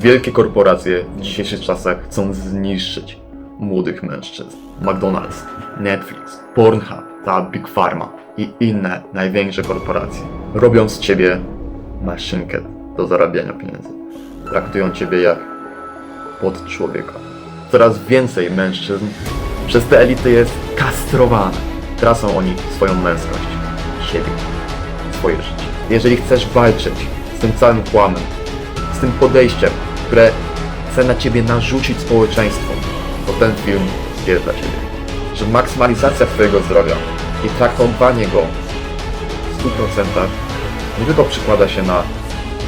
Wielkie korporacje w dzisiejszych czasach chcą zniszczyć młodych mężczyzn. McDonald's, Netflix, Pornhub, ta Big Pharma i inne największe korporacje robią z ciebie maszynkę do zarabiania pieniędzy. Traktują ciebie jak pod człowieka. Coraz więcej mężczyzn przez te elity jest kastrowane. Tracą oni swoją męskość, siebie, swoje życie. Jeżeli chcesz walczyć z tym całym kłamem, z tym podejściem, które chce na ciebie narzucić społeczeństwo, to ten film jest dla ciebie. Że maksymalizacja twojego zdrowia i traktowanie go w 100% nie tylko przykłada się na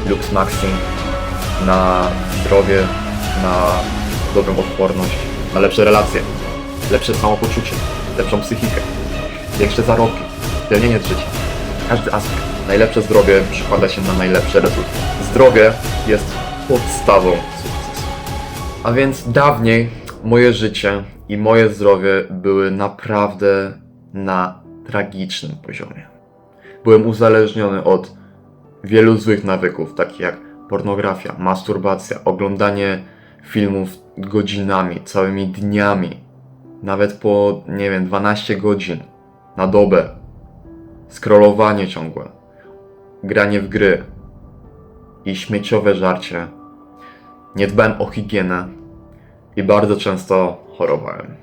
lux maxing, na zdrowie, na dobrą odporność, na lepsze relacje, lepsze samopoczucie, lepszą psychikę, większe zarobki, spełnienie życia. Każdy aspekt. Najlepsze zdrowie przykłada się na najlepsze rezultaty. Zdrowie jest podstawą sukcesu. A więc dawniej moje życie i moje zdrowie były naprawdę na tragicznym poziomie. Byłem uzależniony od wielu złych nawyków, takich jak pornografia, masturbacja, oglądanie filmów godzinami, całymi dniami, nawet po, nie wiem, 12 godzin na dobę, scrollowanie ciągłe, granie w gry i śmieciowe żarcie. Nie dbałem o higienę i bardzo często chorowałem.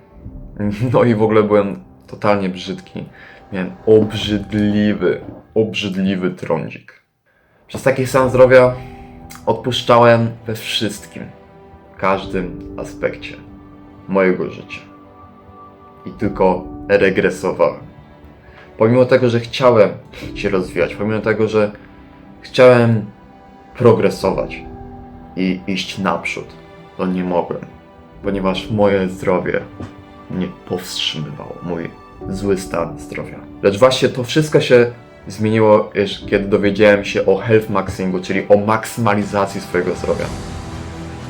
No i w ogóle byłem totalnie brzydki. Miałem obrzydliwy, obrzydliwy trądzik. Przez taki stan zdrowia odpuszczałem we wszystkim, w każdym aspekcie mojego życia. I tylko regresowałem. Pomimo tego, że chciałem się rozwijać, pomimo tego, że chciałem progresować i iść naprzód, to nie mogłem, ponieważ moje zdrowie mnie powstrzymywało, mój zły stan zdrowia. Lecz właśnie to wszystko się zmieniło, kiedy dowiedziałem się o health maxingu, czyli o maksymalizacji swojego zdrowia.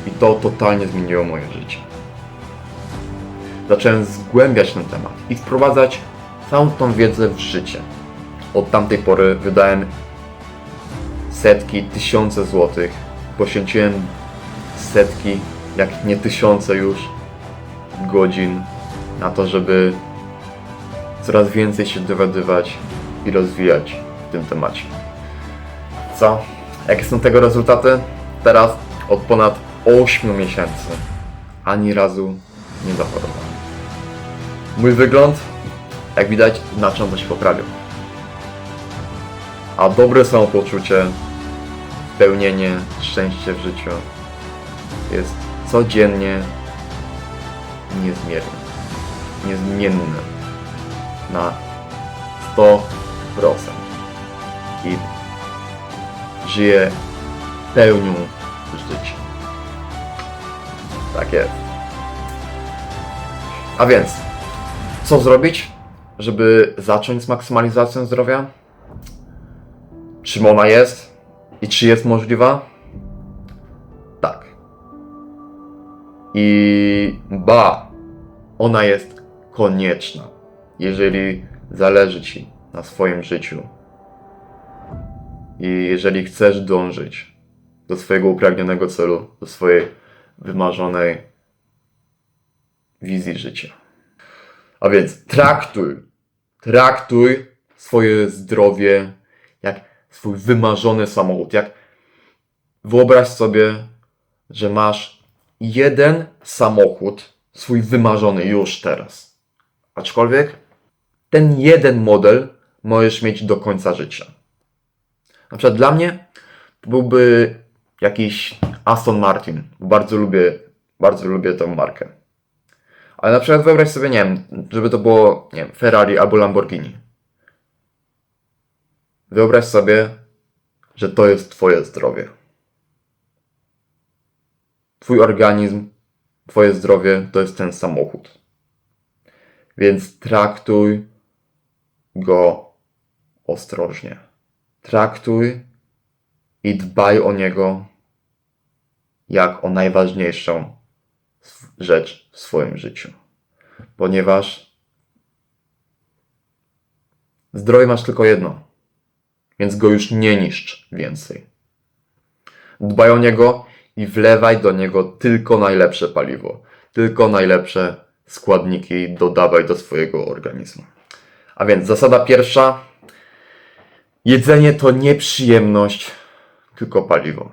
I to totalnie zmieniło moje życie. Zacząłem zgłębiać ten temat i wprowadzać całą tą wiedzę w życie. Od tamtej pory wydałem setki, tysiące złotych. Poświęciłem setki, jak nie tysiące już godzin na to, żeby coraz więcej się dowiadywać i rozwijać w tym temacie. Co? Jakie są tego rezultaty? Teraz od ponad 8 miesięcy ani razu nie zachorowałem. Mój wygląd, jak widać, znacząco się poprawił. A dobre samopoczucie, spełnienie, szczęście w życiu jest codziennie niezmierne, niezmienne na 100% i żyję pełnią życia. Tak jest. A więc, co zrobić, żeby zacząć z maksymalizacją zdrowia? Czym ona jest i czy jest możliwa? Tak. I ba, ona jest konieczna, jeżeli zależy Ci na swoim życiu. I jeżeli chcesz dążyć do swojego upragnionego celu, do swojej wymarzonej wizji życia. A więc traktuj, traktuj swoje zdrowie jak swój wymarzony samochód. Jak wyobraź sobie, że masz jeden samochód, swój wymarzony już teraz. Aczkolwiek ten jeden model możesz mieć do końca życia. Na przykład dla mnie byłby jakiś Aston Martin. Bardzo lubię, bardzo lubię tę markę. Ale na przykład wyobraź sobie, nie wiem, żeby to było, nie wiem, Ferrari albo Lamborghini. Wyobraź sobie, że to jest Twoje zdrowie. Twój organizm, Twoje zdrowie to jest ten samochód. Więc traktuj go ostrożnie. Traktuj i dbaj o niego jak o najważniejszą rzecz w swoim życiu. Ponieważ zdrowie masz tylko jedno, więc go już nie niszcz więcej. Dbaj o niego i wlewaj do niego tylko najlepsze paliwo, tylko najlepsze składniki dodawaj do swojego organizmu. A więc zasada pierwsza: jedzenie to nie przyjemność, tylko paliwo.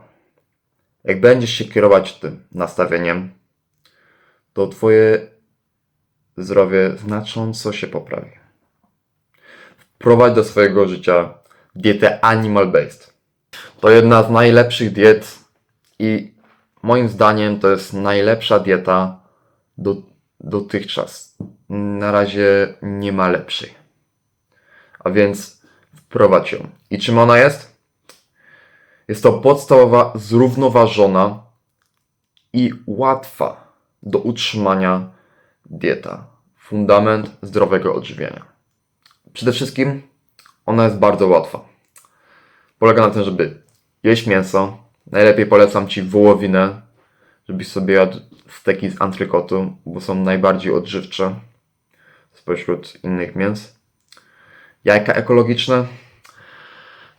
Jak będziesz się kierować tym nastawieniem, to Twoje zdrowie znacząco się poprawi. Wprowadź do swojego życia dietę animal based. To jedna z najlepszych diet i moim zdaniem to jest najlepsza dieta do, dotychczas. Na razie nie ma lepszej. A więc wprowadź ją. I czym ona jest? Jest to podstawowa, zrównoważona i łatwa do utrzymania dieta. Fundament zdrowego odżywiania. Przede wszystkim ona jest bardzo łatwa. Polega na tym, żeby jeść mięso. Najlepiej polecam Ci wołowinę, żebyś sobie jadł steki z antrykotu, bo są najbardziej odżywcze spośród innych mięs. Jajka ekologiczne.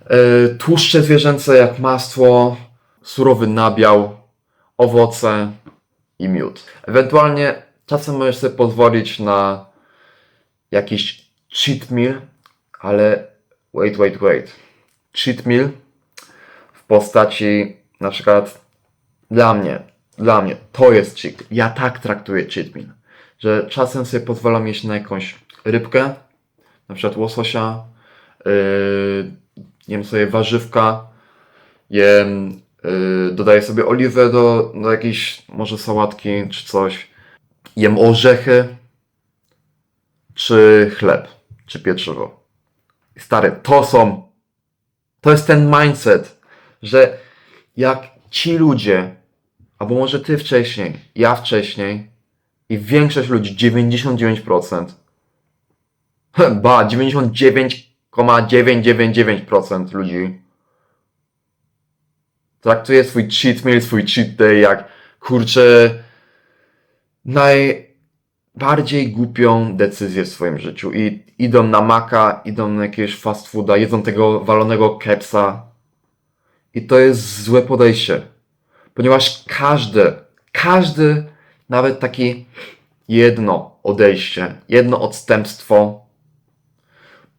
Yy, tłuszcze zwierzęce jak masło, surowy nabiał, owoce i miód. Ewentualnie czasem możesz sobie pozwolić na jakiś cheat meal, ale wait, wait, wait. Cheat meal w postaci na przykład dla mnie, dla mnie to jest cheat. Ja tak traktuję cheat meal, że czasem sobie pozwalam jeść na jakąś rybkę, na przykład łososia, yy, jem sobie warzywka, jem, yy, dodaję sobie oliwę do, do jakiejś może sałatki czy coś, jem orzechy, czy chleb, czy pieczywo. Stary, to są, to jest ten mindset, że jak ci ludzie, albo może ty wcześniej, ja wcześniej i większość ludzi, 99%, ba, 99,999% ludzi traktuje swój cheat meal, swój cheat day jak, kurczę, najbardziej głupią decyzję w swoim życiu i idą na maka, idą na jakiegoś fast fooda, jedzą tego walonego kepsa i to jest złe podejście, ponieważ każdy, każdy, nawet taki jedno odejście, jedno odstępstwo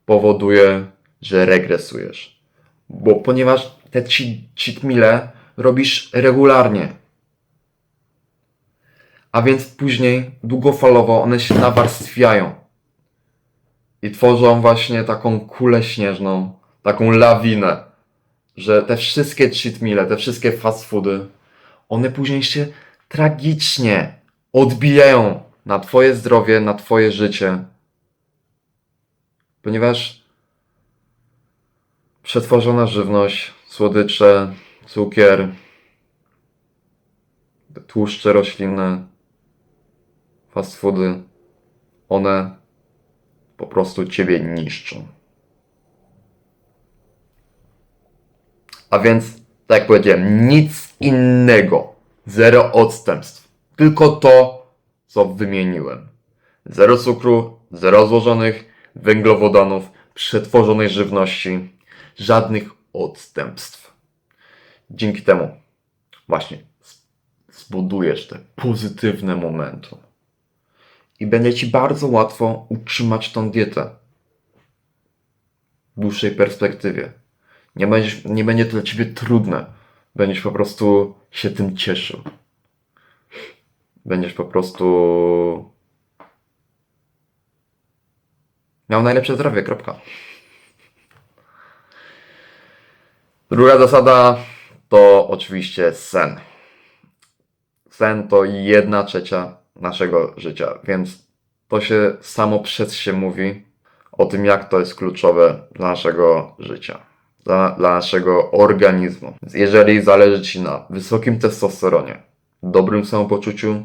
powoduje, że regresujesz. Bo ponieważ te cheat, cheat robisz regularnie, a więc później długofalowo one się nawarstwiają i tworzą właśnie taką kulę śnieżną, taką lawinę, że te wszystkie cheat meale, te wszystkie fast foody, one później się tragicznie odbijają na twoje zdrowie, na twoje życie. Ponieważ przetworzona żywność, słodycze, cukier, tłuszcze roślinne, fast foody, one po prostu ciebie niszczą. A więc, tak jak powiedziałem, nic innego. Zero odstępstw. Tylko to, co wymieniłem. Zero cukru, zero złożonych węglowodanów, przetworzonej żywności, żadnych odstępstw. Dzięki temu właśnie zbudujesz te pozytywne momentum. I będzie Ci bardzo łatwo utrzymać tą dietę w dłuższej perspektywie. Nie, będziesz, nie będzie to dla Ciebie trudne. Będziesz po prostu się tym cieszył. Będziesz po prostu miał najlepsze zdrowie, kropka. Druga zasada to oczywiście sen. Sen to jedna trzecia naszego życia, więc to się samo przez się mówi o tym, jak to jest kluczowe dla naszego życia, dla, dla naszego organizmu. Więc jeżeli zależy Ci na wysokim testosteronie, dobrym samopoczuciu,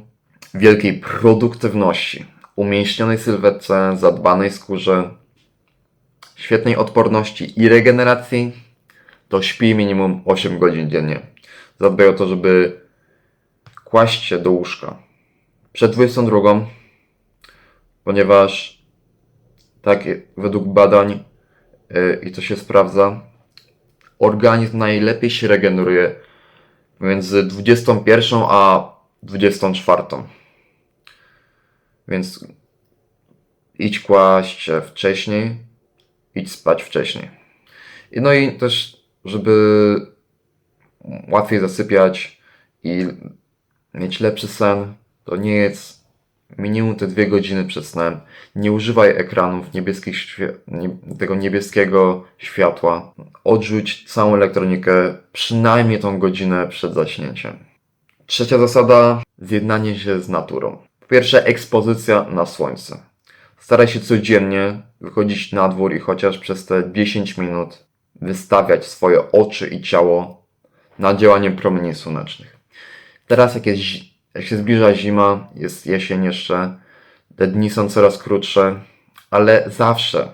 wielkiej produktywności, umięśnionej sylwetce, zadbanej skórze, świetnej odporności i regeneracji, to śpij minimum 8 godzin dziennie. Zadbaj o to, żeby kłaść się do łóżka przed 22, ponieważ tak według badań yy, i to się sprawdza, organizm najlepiej się regeneruje między 21 a 24. Więc idź kłaść się wcześniej, idź spać wcześniej. I no i też, żeby łatwiej zasypiać i mieć lepszy sen, to nie jest minimum te dwie godziny przed snem. Nie używaj ekranów niebieskich, nie, tego niebieskiego światła. Odrzuć całą elektronikę przynajmniej tą godzinę przed zaśnięciem. Trzecia zasada, zjednanie się z naturą. Po pierwsze, ekspozycja na słońce. Staraj się codziennie wychodzić na dwór i chociaż przez te 10 minut wystawiać swoje oczy i ciało na działanie promieni słonecznych. Teraz jak, jest, jak się zbliża zima, jest jesień jeszcze, te dni są coraz krótsze, ale zawsze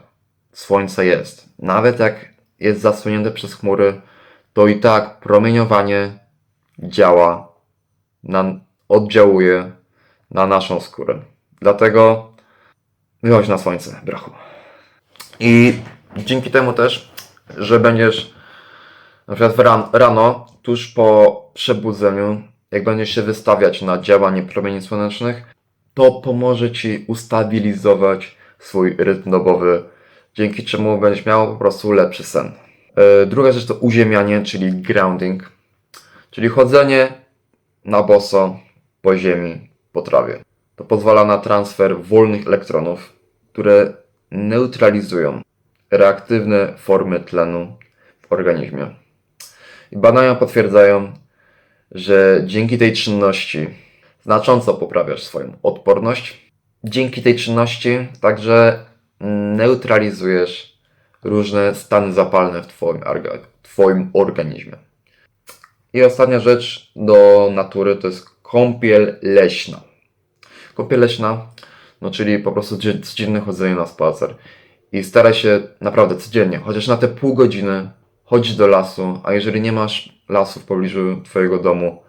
słońce jest. Nawet jak jest zasłonięte przez chmury, to i tak promieniowanie działa, na, oddziałuje na naszą skórę. Dlatego wychodź na słońce, brachu. I dzięki temu też, że będziesz na przykład rano, tuż po przebudzeniu, jak będziesz się wystawiać na działanie promieni słonecznych, to pomoże Ci ustabilizować swój rytm dobowy, dzięki czemu będziesz miał po prostu lepszy sen. E, Druga rzecz to uziemianie, czyli grounding, czyli chodzenie na boso po ziemi, po trawie. To pozwala na transfer wolnych elektronów, które neutralizują reaktywne formy tlenu w organizmie. I badania potwierdzają, że dzięki tej czynności znacząco poprawiasz swoją odporność. Dzięki tej czynności także neutralizujesz różne stany zapalne w Twoim, twoim organizmie. I ostatnia rzecz do natury to jest kąpiel leśna. Kąpiel leśna, no czyli po prostu dzie- codzienne chodzenie na spacer. I staraj się naprawdę codziennie, chociaż na te pół godziny, chodź do lasu, a jeżeli nie masz lasu w pobliżu Twojego domu,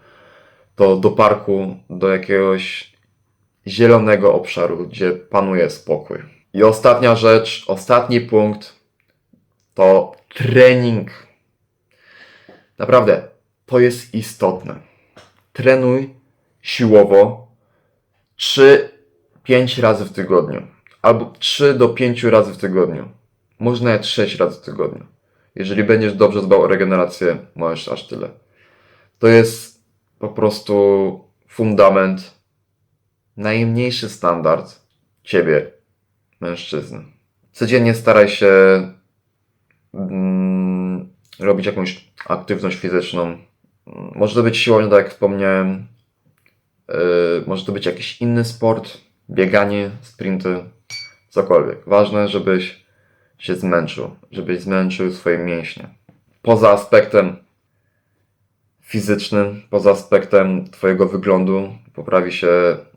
to do parku, do jakiegoś zielonego obszaru, gdzie panuje spokój. I ostatnia rzecz, ostatni punkt to trening. Naprawdę, to jest istotne. Trenuj siłowo 3-5 razy w tygodniu. Albo 3 do 5 razy w tygodniu. Może nawet 6 razy w tygodniu. Jeżeli będziesz dobrze dbał o regenerację, możesz aż tyle. To jest po prostu fundament, najmniejszy standard ciebie, mężczyzny. Codziennie staraj się mm, robić jakąś aktywność fizyczną. Może to być siłownia, tak jak wspomniałem. Yy, może to być jakiś inny sport, bieganie, sprinty, cokolwiek. Ważne, żebyś się zmęczył, żebyś zmęczył swoje mięśnie. Poza aspektem fizycznym, poza aspektem Twojego wyglądu, poprawi się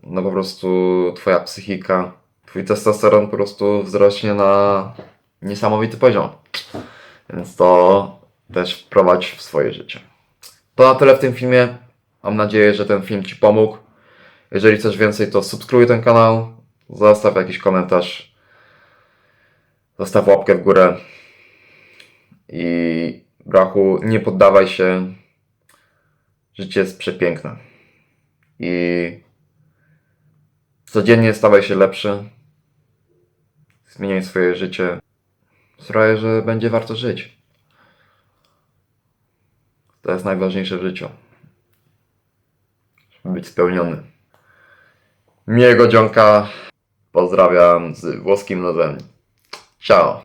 no po prostu Twoja psychika. Twój testosteron po prostu wzrośnie na niesamowity poziom. Więc to też wprowadź w swoje życie. To na tyle w tym filmie. Mam nadzieję, że ten film Ci pomógł. Jeżeli chcesz więcej, to subskrybuj ten kanał, zostaw jakiś komentarz, zostaw łapkę w górę i brachu, nie poddawaj się. Życie jest przepiękne. I codziennie stawaj się lepszy. Zmieniaj swoje życie. Sprawiaj, że będzie warto żyć. To jest najważniejsze w życiu. Żeby być spełniony. Miłego dzionka. Pozdrawiam z włoskim nozem. Ciao.